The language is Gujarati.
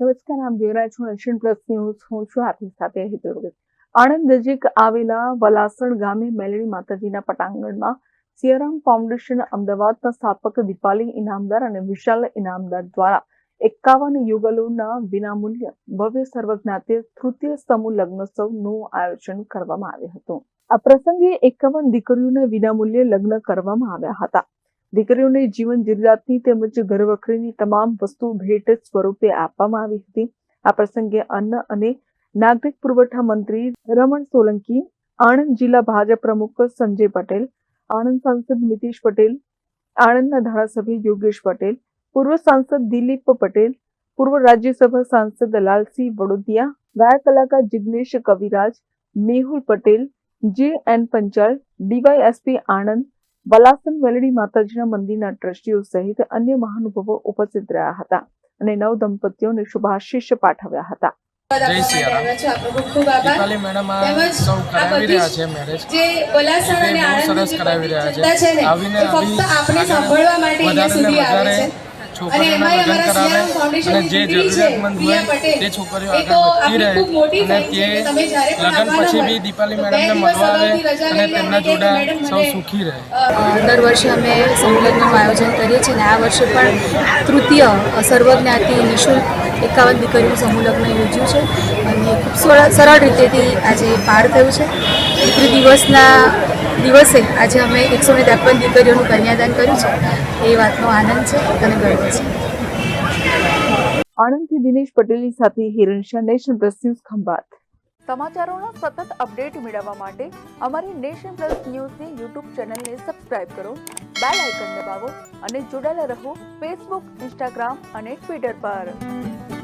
નમસ્કાર આમ જોઈ રહ્યા એશિયન પ્લસ ન્યૂઝ. હું છું આપની સાથે હેતલ આણંદ નજીક આવેલા વલાસણ ગામે મેલડી માતાજીના પટાંગણમાં સિયારામ ફાઉન્ડેશન અમદાવાદના સ્થાપક દીપાલી ઇનામદાર અને વિશાલ ઇનામદાર દ્વારા એકાવન યુગલોના વિનામૂલ્ય ભવ્ય સર્વજ્ઞાતીય તૃતીય સમૂહ લગ્નોત્સવનું આયોજન કરવામાં આવ્યું હતું. આ પ્રસંગે એકાવન દીકરીઓના વિનામૂલ્યે લગ્ન કરવામાં આવ્યા હતા. દીકરીઓને જીવન જરૂરિયાતની તેમજ ઘરવખરીની તમામ વસ્તુ ભેટ સ્વરૂપે આપવામાં આવી હતી. આ પ્રસંગે અન્ન અને નાગરિક પુરવઠા મંત્રી રમણ સોલંકી, આણંદ જિલ્લા ભાજપ પ્રમુખ સંજય પટેલ, આણંદ સાંસદ નીતિશ પટેલ, આણંદના ધારાસભ્ય યોગેશ પટેલ, પૂર્વ સાંસદ દિલીપ પટેલ, પૂર્વ રાજ્યસભા સાંસદ લાલસિંહ વડોદિયા, ગાયક કલાકાર Jignesh Kaviraj, Mehul Patel, J N Panchal, DYSP Anand Balasan Veladi માતાજીના મંદિરના ટ્રસ્ટીઓ સહિત અન્ય મહાનુભાવો ઉપસ્થિત રહ્યા હતા અને નવ દંપતીઓને શુભાશીષ પાઠવ્યા હતા. જય સિયારામ. ખૂબ ખૂબ આભાર. દીપાલી મેડમ આ સૌ કરાવી રહ્યા છે મેરેજ જે પલાસણ તે અને બહુ આણંદની સરસ કરાવી રહ્યા છે. જનતા છે ને આવીને ફક્ત આપણે સાંભળવા માટે અહીંયા સુધી આવે છે. છોકરીઓના લગ્ન કરાવે અને જે ફાઉન્ડેશનની દીકરી છે, જરૂરિયાતમંદ હોય તે છોકરીઓ આગળ વધતી આપણી ખૂબ મોટી રહે અને તે કે તમે જ્યારે પણ લગ્ન પછી બી દીપાલી મેડમને મળવા આવે અને તેમના જોડા સૌ સુખી રહે. દર વર્ષે અમે સંલગ્નનું આયોજન કરીએ છીએ અને આ વર્ષે પણ તૃતીય સર્વજ્ઞાતિ નિઃશુલ્ક એકાવન દીકરીનું સમૂહ યોજ્યું છે. અને ખૂબ સરળ સરળ રીતેથી આજે પાર થયું છે. દીકરી દિવસના દિવસે આજે અમે એકસો ને ત્રેપન દીકરીઓનું કન્યાદાન કર્યું છે. એ વાતનો આનંદ છે અને ગર્વ છે. આણંદથી દિનેશ પટેલની સાથે Hiran Shah nation plus news Khambhat. સમાચારોનો સતત અપડેટ મેળવવા માટે અમારી નેશન પ્લસ ન્યૂઝની યુટ્યુબ ચેનલને સબસ્ક્રાઇબ કરો બેલ આઇકન દબાવો અને જોડાયેલા રહો ફેસબુક ઇન્સ્ટાગ્રામ અને ટ્વિટર પર.